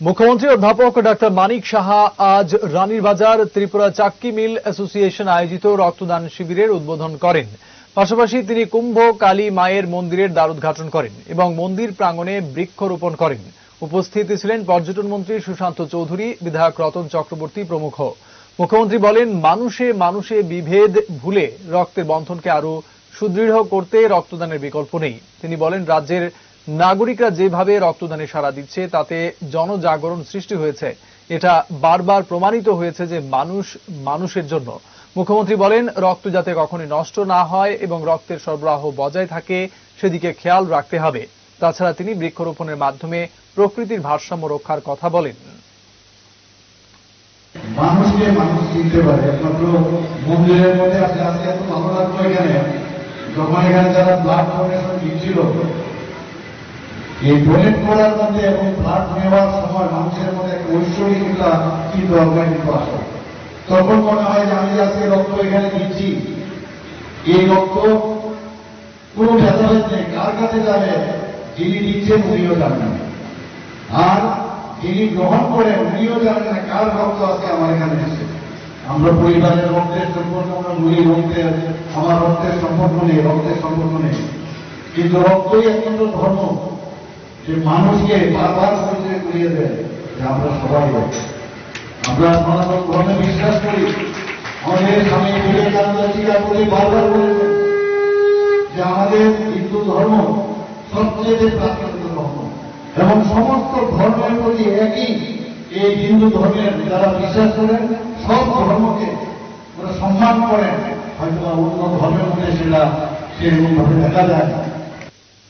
মুখ্যমন্ত্রী অধ্যাপক ডাক্তার মানিক সাহা আজ রানীর বাজার ত্রিপুরা চাক্কি মিল অ্যাসোসিয়েশন আয়োজিত রক্তদান শিবিরের উদ্বোধন করেন। পাশাপাশি তিনি কুম্ভ, কালী মায়ের মন্দিরের দ্বারোদ্ঘাটন করেন এবং মন্দির প্রাঙ্গণে বৃক্ষরোপণ করেন। উপস্থিত ছিলেন পর্যটন মন্ত্রী সুশান্ত চৌধুরী, বিধায়ক রতন চক্রবর্তী প্রমুখ। মুখ্যমন্ত্রী বলেন, মানুষে মানুষে বিভেদ ভুলে রক্তের বন্ধনকে আরও সুদৃঢ় করতে রক্তদানের বিকল্প নেই। তিনি বলেন, রাজ্যের নাগরিকরা যেভাবে রক্তদানে সাড়া দিচ্ছে, তাতে জনজাগরণ সৃষ্টি হয়েছে। এটা বারবার প্রমাণিত হয়েছে যে মানুষ মানুষের জন্য। মুখ্যমন্ত্রী বলেন, রক্ত যাতে কখনোই নষ্ট না হয় এবং রক্তের সরবরাহ বজায় থাকে, সেদিকে খেয়াল রাখতে হবে। তাছাড়া তিনি বৃক্ষরোপণের মাধ্যমে প্রকৃতির ভারসাম্য রক্ষার কথা বলেন। যখন এখানে যারা ব্লাড ডোনেশন দিচ্ছিল এই ডোনেট করার মধ্যে এবং ব্লাড নেওয়ার সময় মানুষের মধ্যে একটা ঐশ্বরিকতা কিন্তু আসে। তখন মনে হয় যে আমি আজকে রক্ত এখানে দিচ্ছি। এই রক্ত কোনো ভেদাভেদ নেই, কার কাছে যাবে, যিনি দিচ্ছেন উনিও জানেন আর যিনি গ্রহণ করে উনিও জানেন না কার রক্ত আজকে আমার এখানে এসেছে। আমরা পরিবারের রক্তের সম্পর্ক, আমরা মুড়ি রক্তের, আমার রক্তের সম্পর্ক নেই, রক্তের সম্পর্ক নেই। কিন্তু রক্তই একমাত্র ধর্ম। যে মানুষকে বারবার পরিচয় করিয়ে দেয়, যে আমরা সবাই। আমরা সনাতন ধর্মে বিশ্বাস করি। আমাদের স্বামী বিবেকানন্দ চিরাপুরি বারবার বলেছেন যে আমাদের হিন্দু ধর্ম সবচেয়ে প্রাকৃত ধর্ম। এবং সমস্ত ধর্মের প্রতি একই এই হিন্দু ধর্মের যারা বিশ্বাস করেন, সব ধর্মকে সম্মান করেন। হয়তো অন্য ধর্মের মধ্যে সেটা সেরকম ভাবে দেখা যায়